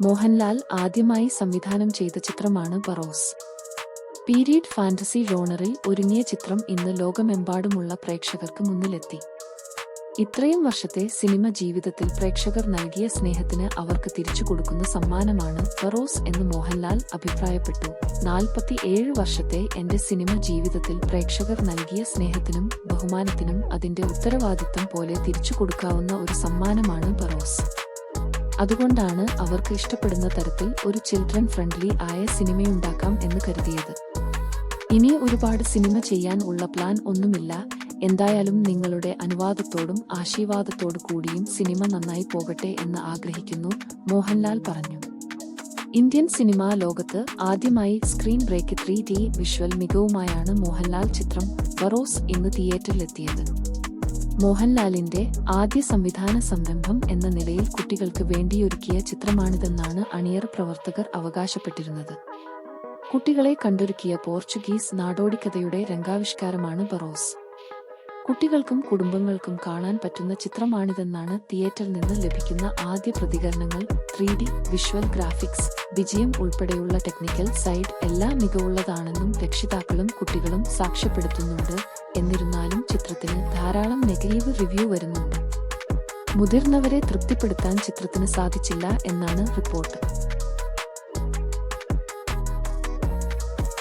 മോഹൻലാൽ ആദ്യമായി സംവിധാനം ചെയ്ത ചിത്രമാണ് ബറോസ് പീരീഡ് ഫാന്റസി ജോണറിൽ ഒരുങ്ങിയ ചിത്രം ഇന്ന് ലോകമെമ്പാടുമുള്ള പ്രേക്ഷകർക്ക് മുന്നിലെത്തി. ഇത്രയും വർഷത്തെ സിനിമ ജീവിതത്തിൽ പ്രേക്ഷകർ നൽകിയ സ്നേഹത്തിന് അവർക്ക് തിരിച്ചു കൊടുക്കുന്ന സമ്മാനമാണ് ബറോസ് എന്ന് മോഹൻലാൽ അഭിപ്രായപ്പെട്ടു. നാൽപ്പത്തി ഏഴ് വർഷത്തെ എന്റെ സിനിമ ജീവിതത്തിൽ പ്രേക്ഷകർ നൽകിയ സ്നേഹത്തിനും ബഹുമാനത്തിനും അതിന്റെ ഉത്തരവാദിത്തം പോലെ തിരിച്ചു കൊടുക്കാവുന്ന ഒരു സമ്മാനമാണ് ബറോസ് അതുകൊണ്ടാണ് അവർക്ക് ഇഷ്ടപ്പെടുന്ന തരത്തിൽ ഒരു ചിൽഡ്രൻ ഫ്രണ്ട്ലി ആയ സിനിമയുണ്ടാക്കാം എന്ന് കരുതിയത്. ഇനി ഒരുപാട് സിനിമ ചെയ്യാൻ ഉള്ള പ്ലാൻ ഒന്നുമില്ല. എന്തായാലും നിങ്ങളുടെ അനുവാദത്തോടും ആശീർവാദത്തോടു കൂടിയും സിനിമ നന്നായി പോകട്ടെ എന്ന് ആഗ്രഹിക്കുന്നു മോഹൻലാൽ പറഞ്ഞു. ഇന്ത്യൻ സിനിമാ ലോകത്ത് ആദ്യമായി screen break three D visual മികവുമായാണ് Mohanlal ചിത്രം ബറോസ് ഇന്ന് തിയേറ്ററിലെത്തിയത് മോഹൻലാലിന്റെ ആദ്യ സംവിധാന സംരംഭം എന്ന നിലയിൽ കുട്ടികൾക്ക് വേണ്ടിയൊരുക്കിയ ചിത്രമാണിതെന്നാണ് അണിയർ പ്രവർത്തകർ അവകാശപ്പെട്ടിരുന്നത്. കുട്ടികളെ കണ്ടൊരുക്കിയ പോർച്ചുഗീസ് നാടോടിക്കഥയുടെ രംഗാവിഷ്കാരമാണ് ബറോസ്. കുട്ടികൾക്കും കുടുംബങ്ങൾക്കും കാണാൻ പറ്റുന്ന ചിത്രമാണിതെന്നാണ് തിയേറ്ററിൽ നിന്ന് ലഭിക്കുന്ന ആദ്യ പ്രതികരണങ്ങൾ. ത്രീ ഡി വിഷ്വൽ ഗ്രാഫിക്സ് വിജയം ഉൾപ്പെടെയുള്ള ടെക്നിക്കൽ സൈഡ് എല്ലാം മികവുള്ളതാണെന്നും രക്ഷിതാക്കളും കുട്ടികളും സാക്ഷ്യപ്പെടുത്തുന്നുണ്ട്. എന്നിരുന്നാലും ചിത്രത്തിന് ധാരാളം നെഗറ്റീവ് റിവ്യൂ വരുന്നുണ്ട്. മുതിർന്നവരെ തൃപ്തിപ്പെടുത്താൻ ചിത്രത്തിന് സാധിച്ചില്ല എന്നാണ് റിപ്പോർട്ട്.